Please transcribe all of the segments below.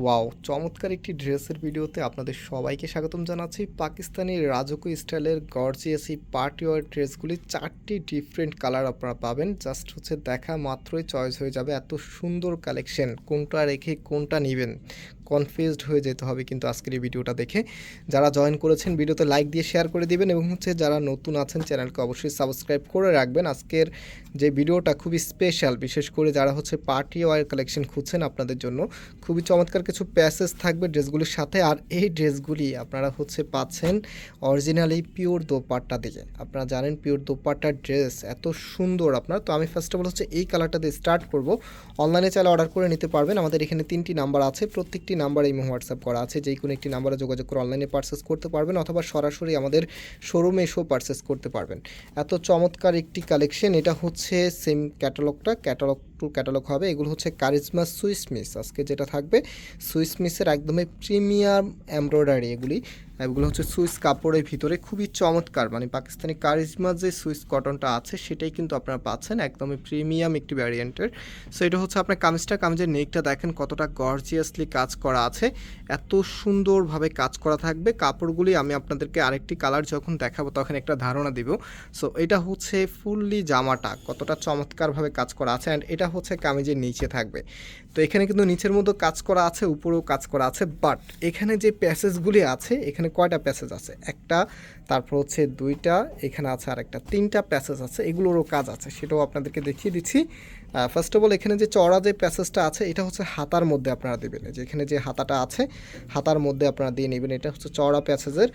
Wow চমৎকার একটি ড্রেসের ভিডিওতে আপনাদের সবাইকে স্বাগতম জানাচ্ছি। পাকিস্তানি রাজকীয় স্টাইলের গর্জিয়াসি পার্টি ওয়ার ড্রেসগুলি চারটি ডিফারেন্ট কালার আপনারা পাবেন। জাস্ট হচ্ছে দেখা মাত্রই চয়েস হয়ে যাবে। এত সুন্দর কালেকশন কোনটা রেখে কোনটা নেবেন। কনফিউজড হয়ে যেতে হবে কিন্তু আজকের এই ভিডিওটা দেখে। যারা জয়েন করেছেন, ভিডিওতে লাইক দিয়ে শেয়ার করে দিবেন এবং হচ্ছে যারা নতুন আছেন চ্যানেলকে অবশ্যই সাবস্ক্রাইব করে রাখবেন। আজকের যে ভিডিওটা খুবই স্পেশাল বিশেষ করে যারা হচ্ছে পার্টি ওয়ার কালেকশন খুঁজছেন আপনাদের জন্য, খুবই চমৎকার কিছু প্যাসেজ থাকবে ড্রেসগুলির সাথে। আর এই ড্রেসগুলি আপনারা হচ্ছে পাচ্ছেন অরিজিনালি পিওর দোপাট্টা দিয়ে। আপনারা জানেন পিওর দোপাট্টার ড্রেস এত সুন্দর আপনার। তো আমি ফার্স্ট অফ অল হচ্ছে এই কালারটা দিয়ে স্টার্ট করব। অনলাইনে চাইলে অর্ডার করে নিতে পারবেন। আমাদের এখানে তিনটি নাম্বার আছে। প্রত্যেকটি নাম্বার এই হোয়াটসঅ্যাপ করা আছে। যে কোনো একটি নাম্বারে যোগাযোগ করে অনলাইনে পার্সেস করতে পারবেন অথবা সরাসরি আমাদের শোরুমে এসেও পার্সেস করতে পারবেন। এত চমৎকার একটি কালেকশন এটা হচ্ছে সেম ক্যাটালগটা ক্যাটালগ টু ক্যাটালগ হবে, এগুলো হচ্ছে কারিজমা সুইস মিস আজকে যেটা থাকবে সুইস মিসের একদমই প্রিমিয়াম এমব্রয়ডারি এগুলি। এগুলো হচ্ছে সুইস কাপড়ের ভিতরে, খুবই চমৎকার। মানে পাকিস্তানি কারিজমা যে সুইস কটনটা আছে, সেটাই কিন্তু আপনারা পাচ্ছেন, একদমই প্রিমিয়াম একটি ভ্যারিয়েন্টের সো এটা হচ্ছে আপনার কামিজটা। কামিজের নেকটা দেখেন কতটা গর্জিয়াসলি কাজ করা আছে। এত সুন্দরভাবে কাজ করা থাকবে। কাপড়গুলি আমি আপনাদেরকে আরেকটি কালার যখন দেখাবো, তখন একটা ধারণা দিব। সো এটা হচ্ছে ফুললি জামাটা, কতটা চমৎকারভাবে কাজ করা আছে। অ্যান্ড এটা হচ্ছে কামিজের নিচে থাকবে। তো এখানে কিন্তু নিচের মতো কাজ করা আছে, উপরেও কাজ করা আছে বাট এখানে যে প্যাসেজগুলি আছে, এখানে কয়টা প্যাসেজ আছে? একটা, তারপর হচ্ছে দুইটা, এখানে আছে আর একটা তিনটা প্যাসেজ আছে, এগুলোরও কাজ আছে, সেটাও আপনাদেরকে দেখিয়ে দিচ্ছি। ফার্স্ট অফ অল এখানে যে চড়া যে প্যাসেজটা আছে, এটা হচ্ছে হাতার মধ্যে আপনারা দেবেন। যে এখানে যে হাতাটা আছে, হাতার মধ্যে আপনারা দিয়ে নেবেন। এটা হচ্ছে চড়া প্যাসেজের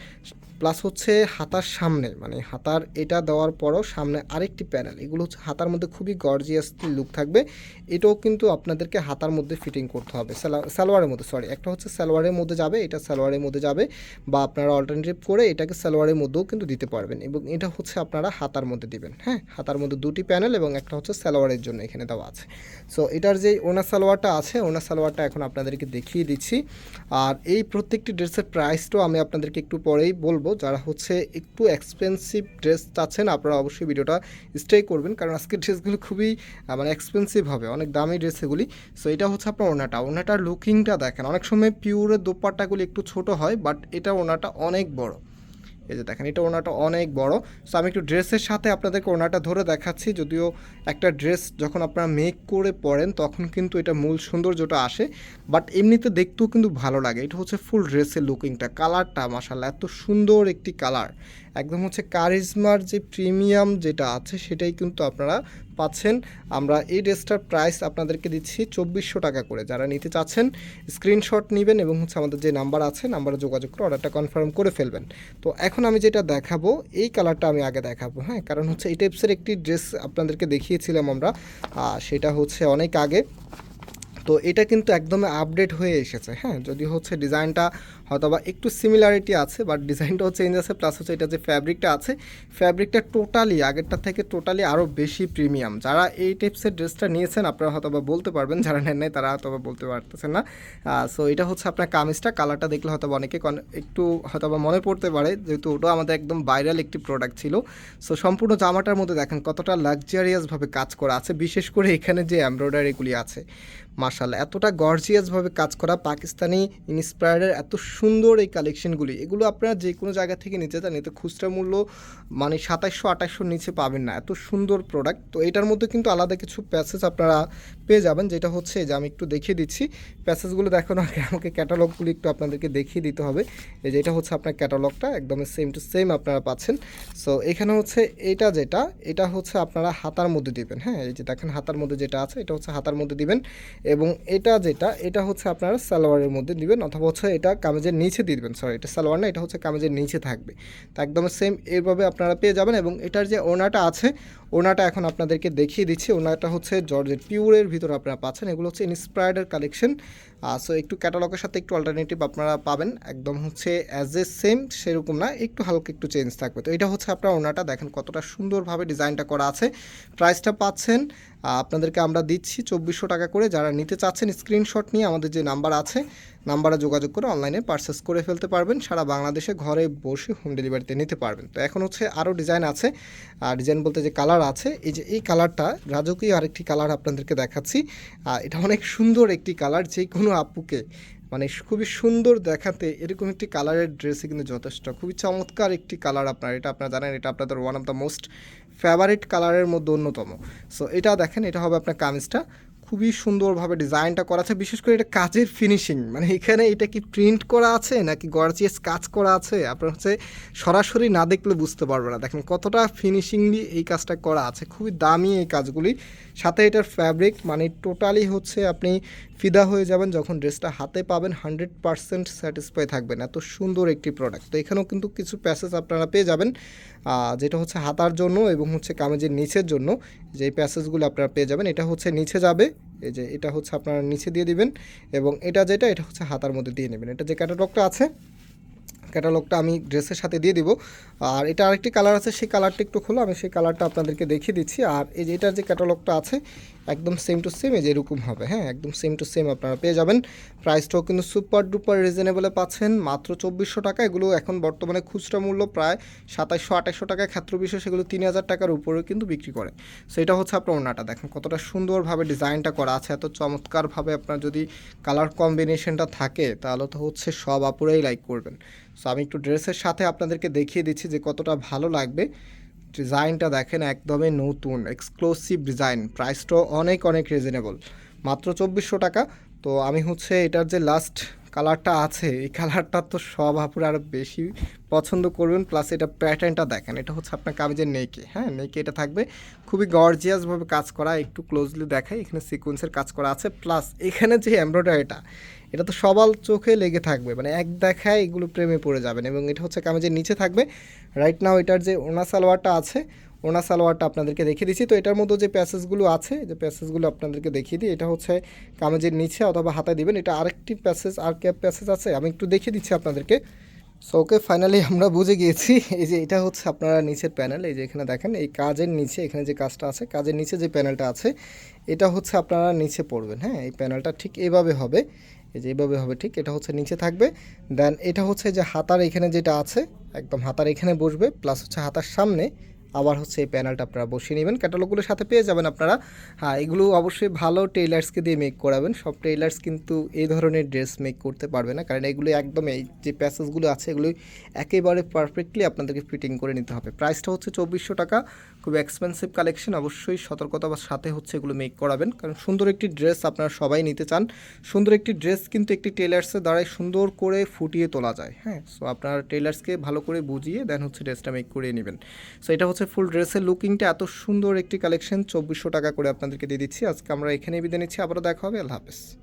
প্লাস হচ্ছে হাতার সামনে মানে হাতার এটা দেওয়ার পরও সামনে আরেকটি প্যানেল এগুলো হচ্ছে হাতার মধ্যে খুবই গর্জিয়াস লুক থাকবে। এটাও কিন্তু আপনাদেরকে হাতার মধ্যে ফিটিং করতে হবে। সালোয়ারের মধ্যে সরি একটা হচ্ছে সালোয়ারের মধ্যে যাবে, এটা সালোয়ারের মধ্যে যাবে, বা আপনারা অল্টারনেটিভ করে এটাকে সালোয়ারের মধ্যেও কিন্তু দিতে পারবেন। এবং এটা হচ্ছে আপনারা হাতার মধ্যে দিবেন হ্যাঁ? হাতার মধ্যে দুটি প্যানেল এবং একটা হচ্ছে সালোয়ারের জন্য এখানে দেওয়া আছে। সো এটার যে ওনার সালোয়ারটা আছে, ওনার সালোয়ারটা এখন আপনাদেরকে দেখিয়ে দিচ্ছি। আর এই প্রত্যেকটি ড্রেসের প্রাইসটাও আমি আপনাদেরকে একটু পরেই বলব। যারা হচ্ছে একটু এক্সপেন্সিভ ড্রেস চাচ্ছেন, আপনারা অবশ্যই ভিডিওটা স্টে করবেন। কারণ আজকের ড্রেসগুলো খুবই মানে এক্সপেন্সিভ হবে, অনেক দামি ড্রেস এগুলি। সো এটা হচ্ছে আপনার ওনাটা। ওনাটার লুকিংটা দেখেন, অনেক সময় পিওরের দোপাট্টাগুলি একটু ছোট হয় বাট এটা ওনাটা অনেক বড়। এই যে দেখেন, এটা ওনাটা অনেক বড়। সো আমি একটু ড্রেসের সাথে আপনাদেরকে ওনাটা ধরে দেখাচ্ছি। যদিও একটা ড্রেস যখন আপনারা মেক করে পরেন, তখন কিন্তু এটা মূল সৌন্দর্যটা আসে। বাট এমনিতে দেখতেও কিন্তু ভালো লাগে। এটা হচ্ছে ফুল ড্রেসের লুকিংটা কালারটা মাসাল্লাহ এত সুন্দর একটি কালার একদম হচ্ছে কারিজমার যে প্রিমিয়াম যেটা আছে, সেটাই কিন্তু আপনারা পাচ্ছেন। আমরা এই ড্রেসটার প্রাইস আপনাদেরকে দিচ্ছি চব্বিশশো টাকা করে। যারা নিতে চাচ্ছেন, স্ক্রিনশট নেবেন এবং হচ্ছে আমাদের যে নাম্বার আছে, নাম্বারে যোগাযোগ করে অর্ডারটা কনফার্ম করে ফেলবেন। তো এখন আমি যেটা দেখাবো, এই কালারটা আমি আগে দেখাবো হ্যাঁ? কারণ হচ্ছে এই টাইপসের একটি ড্রেস আপনাদেরকে দেখিয়েছিলাম আমরা সেটা হচ্ছে অনেক আগে। তো এটা কিন্তু একদম আপডেট হয়ে এসেছে হ্যাঁ? যদি হচ্ছে ডিজাইনটা হয়তো বা একটু সিমিলারিটি আছে বাট ডিজাইনটাও চেঞ্জ আছে প্লাস হচ্ছে এটা যে ফ্যাব্রিকটা আছে ফ্যাব্রিকটা টোটালি আগেরটা থেকে টোটালি আরও বেশি প্রিমিয়াম যারা এই টাইপসের ড্রেসটা নিয়েছেন, আপনারা হয়তো বা বলতে পারবেন, যারা নেন নাই, তারা হয়তো বা বলতে পারতেছেন না। সো এটা হচ্ছে আপনার কামিজটা কালারটা দেখলে হয়তো বা অনেকে একটু হয়তো বা মনে পড়তে পারে, যেহেতু ওটাও আমাদের একদম ভাইরাল একটি প্রোডাক্ট ছিল। সো সম্পূর্ণ জামাটার মধ্যে দেখেন কতটা লাক্সারিয়াসভাবে কাজ করা আছে, বিশেষ করে এখানে যে এমব্রয়ডারিগুলি আছে। মার্শাল, এতটা গর্জিয়াসভাবে কাজ করা পাকিস্তানি ইন্সপায়ার্ডের এত সুন্দর এই কালেকশনগুলি এগুলো আপনারা যে কোনো জায়গা থেকে নিতে চান, এতে খুচরা মূল্য মানে সাতাশশো আঠাশশোর নিচে পাবেন না। এত সুন্দর প্রোডাক্ট তো এটার মধ্যে কিন্তু আলাদা কিছু প্যাসেজ আপনারা পেয়ে যাবেন, যেটা হচ্ছে যে আমি একটু দেখিয়ে দিচ্ছি। প্যাসেজগুলো দেখানোর আগে আমাকে ক্যাটালগুলি একটু আপনাদেরকে দেখিয়ে দিতে হবে। এই যে এটা হচ্ছে আপনার ক্যাটালগটা একদম সেম টু সেম আপনারা পাচ্ছেন। সো এখানে হচ্ছে এটা যেটা, এটা হচ্ছে আপনারা হাতার মধ্যে দিবেন হ্যাঁ? এই যে দেখেন হাতার মধ্যে যেটা আছে, এটা হচ্ছে হাতার মধ্যে দিবেন। এবং এটা যেটা, এটা হচ্ছে আপনারা সালোয়ারের মধ্যে দিবেন অথবা হচ্ছে এটা কামেজের নিচে দিবেন। সরি এটা সালোয়ার না, এটা হচ্ছে কামেজের নিচে থাকবে। তো একদম সেম এভাবে আপনারা পেয়ে যাবেন এবং এটার যে ওনাটা আছে ওনাটা এখন আপনাদেরকে দেখিয়ে দিচ্ছি। ওনাটা হচ্ছে জর্জেট পিউরের ভিতরে আপনারা পাচ্ছেন। এগুলো হচ্ছে ইন্সপায়ার্ডের কালেকশন। সো একটু ক্যাটালগের সাথে একটু অল্টারনেটিভ আপনারা পাবেন। একদম হচ্ছে অ্যাজ এ সেম সেরকম না, একটু হালকা একটু চেঞ্জ থাকবে। তো এটা হচ্ছে আপনার ওনাটা, দেখেন কতটা সুন্দরভাবে ডিজাইনটা করা আছে। প্রাইসটা পাচ্ছেন আপনাদেরকে আমরা দিচ্ছি চব্বিশশো টাকা করে। যারা নিতে চাচ্ছেন স্ক্রিনশট নিয়ে আমাদের যে নাম্বার আছে নাম্বারে যোগাযোগ করে অনলাইনে পারচেস করে ফেলতে পারবেন। সারা বাংলাদেশে ঘরে বসে হোম ডেলিভারিতে নিতে পারবেন। তো এখন হচ্ছে আরও ডিজাইন আছে। আর ডিজাইন বলতে যে কালার আছে। এই যে এই কালারটা রাজকীয় আরেকটি কালার আপনাদেরকে দেখাচ্ছি। এটা অনেক সুন্দর একটি কালার, যে কোনো আপুকে। মানে খুবই সুন্দর দেখাতে এরকম একটি কালারের ড্রেসে কিন্তু যথেষ্ট। খুবই চমৎকার একটি কালার আপনার, এটা আপনারা জানেন, এটা আপনাদের one of the most favourite কালারের মধ্যে অন্যতম। সো এটা দেখেন, এটা হবে আপনার কামিজটা। খুবই সুন্দরভাবে ডিজাইনটা করা আছে, বিশেষ করে এটা কাজের ফিনিশিং মানে এখানে এটা কি প্রিন্ট করা আছে নাকি গর্জিয়াস কাজ করা আছে? আপনার হচ্ছে সরাসরি না দেখলে বুঝতে পারবে না। দেখেন কতটা ফিনিশিংলি এই কাজটা করা আছে, খুবই দামি এই কাজগুলি। সাথে এটার ফ্যাব্রিক মানে টোটালি হচ্ছে আপনি ফিদা হয়ে যাবেন যখন ড্রেসটা হাতে পাবেন হান্ড্রেড পারসেন্ট স্যাটিসফাই থাকবেন। এত সুন্দর একটি প্রোডাক্ট তো এখানেও কিন্তু কিছু প্যাসেজ আপনারা পেয়ে যাবেন যেটা হচ্ছে হাতার জন্য এবং হচ্ছে কামেজের নিচের জন্য। যে প্যাসেজগুলো আপনারা পেয়ে যাবেন, এটা হচ্ছে নিচে যাবে, এই যে এটা হচ্ছে আপনারা নিচে দিয়ে দিবেন এবং এটা যেটা, এটা হচ্ছে হাতার মধ্যে দিয়ে নেবেন। এটা যে ক্যাটালগটা আছে ক্যাটালগটা আমি ড্রেসের সাথে দিয়ে দিব। আর এটা আরেকটি কালার আছে, সেই কালারটা একটু খোলো, আমি সেই কালারটা আপনাদেরকে দেখিয়ে দিচ্ছি। আর এই যে এটার যে ক্যাটালগটা আছে একদম সেম টু সেম এই যে এরকম হবে হ্যাঁ? একদম সেম টু সেম আপনারা পেয়ে যাবেন। প্রাইসটাও কিন্তু সুপার ডুপার রিজনেবলে পাচ্ছেন। মাত্র চব্বিশশো টাকা, এগুলো এখন বর্তমানে খুচরা মূল্য প্রায় সাতাইশশো আঠাইশশো টাকা ক্ষেত্র বিশেষ সেগুলো তিন হাজার টাকার উপরেও কিন্তু বিক্রি করে। সো এটা হচ্ছে আপনার ওনাটা দেখেন কতটা সুন্দরভাবে ডিজাইনটা করা আছে, এত চমৎকারভাবে আপনার যদি কালার কম্বিনেশনটা থাকে, তাহলে তো হচ্ছে সব আপুরাই লাইক করবেন। সো আমি একটু ড্রেসের সাথে আপনাদেরকে দেখিয়ে দিচ্ছি যে কতটা ভালো লাগবে। ডিজাইনটা দেখেন একদমই নতুন এক্সক্লুসিভ ডিজাইন প্রাইসটাও অনেক অনেক রিজনেবল মাত্র চব্বিশশো টাকা। তো আমি হচ্ছে এটার যে লাস্ট কালারটা আছে, এই কালারটা তো সব আপুরা আরও বেশি পছন্দ করবেন। প্লাস এটা প্যাটার্নটা দেখেন, এটা হচ্ছে আপনার কামিজের নেকে হ্যাঁ? নেকে এটা থাকবে। খুবই গর্জিয়াসভাবে কাজ করা, একটু ক্লোজলি দেখায় এখানে সিকোয়েন্সের কাজ করা আছে। প্লাস এখানে যে এমব্রয়ডারিটা এটা তো সবার চোখে লেগে থাকবে। মানে এক দেখায় এগুলো প্রেমে পড়ে যাবেন এবং এটা হচ্ছে কামেজের নিচে থাকবে। রাইট নাও এটার যে ওনা সালোয়ারটা আছে ওনা সালোয়ারটা আপনাদেরকে দেখিয়ে দিচ্ছি। তো এটার মধ্যে যে প্যাসেজগুলো আছে, যে প্যাসেজগুলো আপনাদেরকে দেখিয়ে দিই, এটা হচ্ছে কামেজের নিচে অথবা হাতায় দিবেন। এটা আরেকটি প্যাসেজ আর ক্যাপ প্যাসেজ আছে। আমি একটু দেখিয়ে দিচ্ছি আপনাদেরকে। সো ওকে ফাইনালি আমরা বুঝে গিয়েছি, এই যে এটা হচ্ছে আপনারা নিচের প্যানেল এই যে এখানে দেখেন, এই কাজের নিচে, এখানে যে কাজটা আছে, কাজের নিচে যে প্যানেলটা আছে, এটা হচ্ছে আপনারা নিচে পড়বেন হ্যাঁ? এই প্যানেলটা ঠিক এভাবে হবে, এই যে এভাবে হবে, ঠিক এটা হচ্ছে নিচে থাকবে দেন এটা হচ্ছে যে হাতার এখানে যেটা আছে, একদম হাতার এখানে বসবে প্লাস হচ্ছে হাতার সামনে আবার হচ্ছে এই প্যানেলটা আপনারা বসিয়ে নেবেন। ক্যাটালগুলোর সাথে পেয়ে যাবেন আপনারা। হ্যাঁ এগুলো অবশ্যই ভালো টেইলার্সকে দিয়ে মেক করাবেন। সব টেইলার্স কিন্তু এই ধরনের ড্রেস মেক করতে পারবে না। কারণ এগুলো একদম এই যে প্যাসেজগুলো আছে এগুলো একেবারে পারফেক্টলি আপনাদেরকে ফিটিং করে নিতে হবে। প্রাইসটা হচ্ছে চব্বিশশো টাকা। খুব এক্সপেন্সিভ কালেকশন অবশ্যই সতর্কতার সাথে হচ্ছে এগুলো মেক করাবেন। কারণ সুন্দর একটি ড্রেস আপনারা সবাই নিতে চান। সুন্দর একটি ড্রেস কিন্তু একটি টেলার্সের দ্বারাই সুন্দর করে ফুটিয়ে তোলা যায় হ্যাঁ? সো আপনার টেলার্সকে ভালো করে বুঝিয়ে দেন হচ্ছে ড্রেসটা মেক করিয়ে নেবেন। সো এটা হচ্ছে ফুল ড্রেসের লুকিংটা এত সুন্দর একটি কালেকশন চব্বিশশো টাকা করে আপনাদেরকে দিয়ে দিচ্ছি। আজকে আমরা এখানেই বিদায় নিচ্ছি। আবারও দেখা হবে। আল্লাহ হাফেজ।